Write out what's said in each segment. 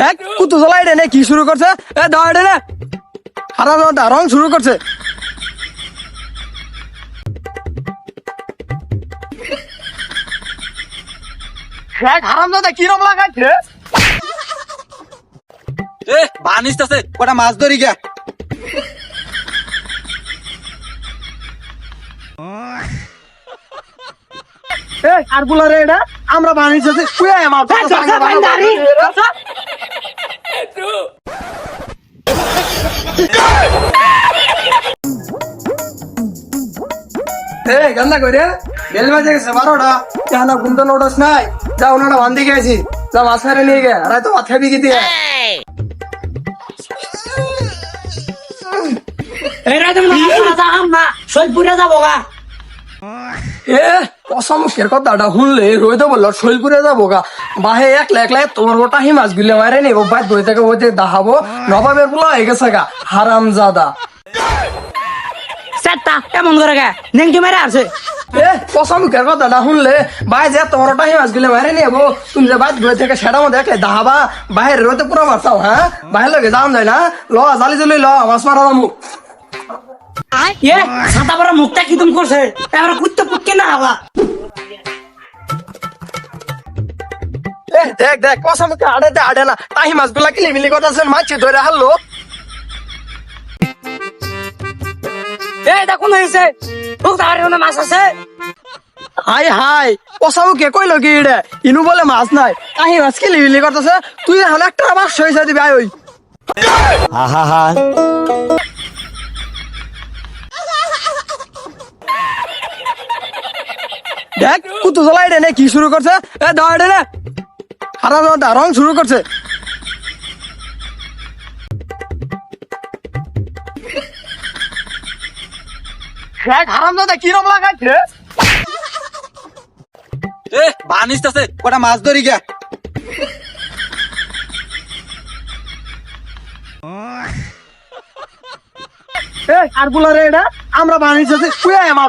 দেখ কুতু জ্বলাই রে কি শুরু করছে? এ এটা নে। হারাম রং শুরু করছে। দেখ হারাম দাদা লাগাইছে এ বানিস আছে কটা মাছ ধরি গা আর বলা রে এটা আমরা বানিয়েছি আমার এ গন্দা করে বেল বাজে গেছে বারোটা। কেন ঘুমতে নোটস নাই। যা ওনারা বান্ধি গেছি যা মাছ মেরে নিয়ে গে। আর তো ভাত যাম এ অসমুখের কথাটা শুনলে রইতে বলল শৈলপুরে যাব গা। বাহে একলা একলা তোমার গোটা হি মাছ গুলে মারে নিব বাইর বই থেকে বইতে দাহাবো নবাবের পোলা হয়ে গেছে গা হারাম জাদা চারটা এমন করে গা? নেংটি মেরে আছে এ অসমুখের কথাটা শুনলে ভাই যে তোমার ওটা হি মাছ গুলে মারে নিব তুমি যে বাইর বই থেকে সেটা মধ্যে একলে দাহাবা বাহির রইতে পুরো মারছাও হ্যাঁ? বাহির লগে যাওয়া যায় না ল জালি জলি ল মাছ মারা যাব। এ ছাতা পরে মুখটা কি তুমি করছে? এবার কুত্তে পুটকে না হবা দেখ দেখ কসমুখে আড়ে দে আড়ে না। তাহি মাছগুলা কিলি মিলি কথা ধরে হারলো। এটা কোন হয়েছে খুব তাড়াতাড়ি মাছ আছে। হাই হাই পচাও কে কইলো কি রে? ইনু বলে মাছ নাই। আহি মাছ কি লিবিলি করতেছে তুই এখন একটা মাছ হয়েছে দিবি আই ওই। দেখ কুতু জ্বলাই রে কি শুরু করছে? এ দাও এটা নে। হারাম দা রং শুরু করছে। দেখ হারাম দাদা কি রং লাগাইছে? এ বানিস আছে কটা মাছ ধরি গা। আর বলা রে এটা আমরা বানিয়েছি তুই আমার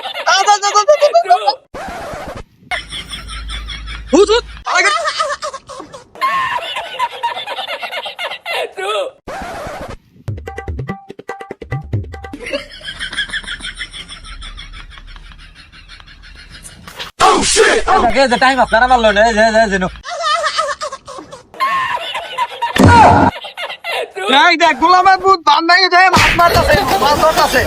টাইম আপনারা মারলো না যে যে যেন দেখ দেখ গোলামের ভূত বান ভেঙে যায় মাছ মারতাছে। মাছ ধরতাছে।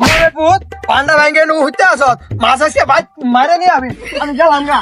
গোলামের ভূত পান্ডা ভেঙে নু হইতে আসত। মাছ আসে ভাই মারে নি আমি। আমি গেলাম গা।